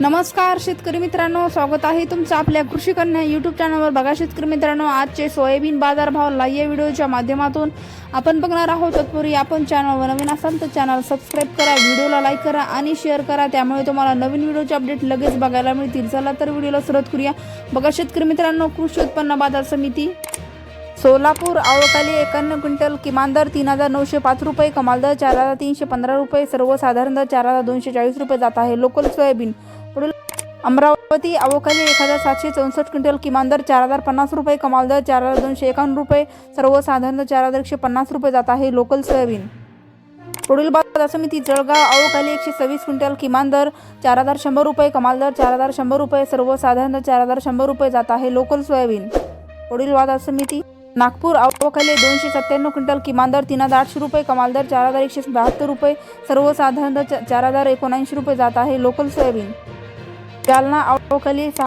नमस्कार शेतकरी मित्रांनो. स्वागत आहे तुमचं आपल्या कृषी कन्या यूट्यूब चॅनलवर बघा शेतकरी मित्रांनो आजचे सोयाबीन बाजारभाव या व्हिडिओच्या माध्यमातून आपण बघणार आहोत तत्पूर्वी आपण चॅनलवर नवीन असाल तर चॅनल सबस्क्राईब करा व्हिडिओला लाईक करा आणि शेअर करा. त्यामुळे तुम्हाला नवीन व्हिडिओचे अपडेट लगेच बघायला मिळतील. चला तर व्हिडिओला सुरुवात करूया. बघा शेतकरी मित्रांनो कृषी उत्पन्न बाजार समिती सोलापूर आवकाली एकावन्न क्विंटल किमान दर तीन हजार नऊशे पाच रुपये कमाल दर चार हजार तीनशे पंधरा रुपये सर्वसाधारण दर चार हजार दोनशे चाळीस रुपये जात आहे. लोकल सोयाबीन अमरावती अवकाली एक हजार सातशे चौसष्ट क्विंटल किमान दर चार हजार पन्नास रुपये कमाल दर चार हजार दोनशे एकावन्न रुपये सर्वसाधारण चार हजार एकशे पन्नास रुपये जात आहे लोकल सोयाबीन. पुढील बाजार समिती जळगाव अवकाली एकशे सव्वीस क्विंटल किमान दर चार हजार शंभर रुपये कमाल दर चार हजार शंभर रुपये सर्वसाधारण चार हजार शंभर रुपये जात आहे लोकल सोयाबीन. पुढील बाजार समिती नागपूर अवकाली दोनशे सत्त्याण्णव क्विंटल किमान दर तीन हजार आठशे रुपये कमाल दर चार हजार एकशे बहात्तर रुपये सर्वसाधारण चार हजार एकोणऐंशी रुपये जात आहे लोकल सोयाबीन. जालना अवकाली सहा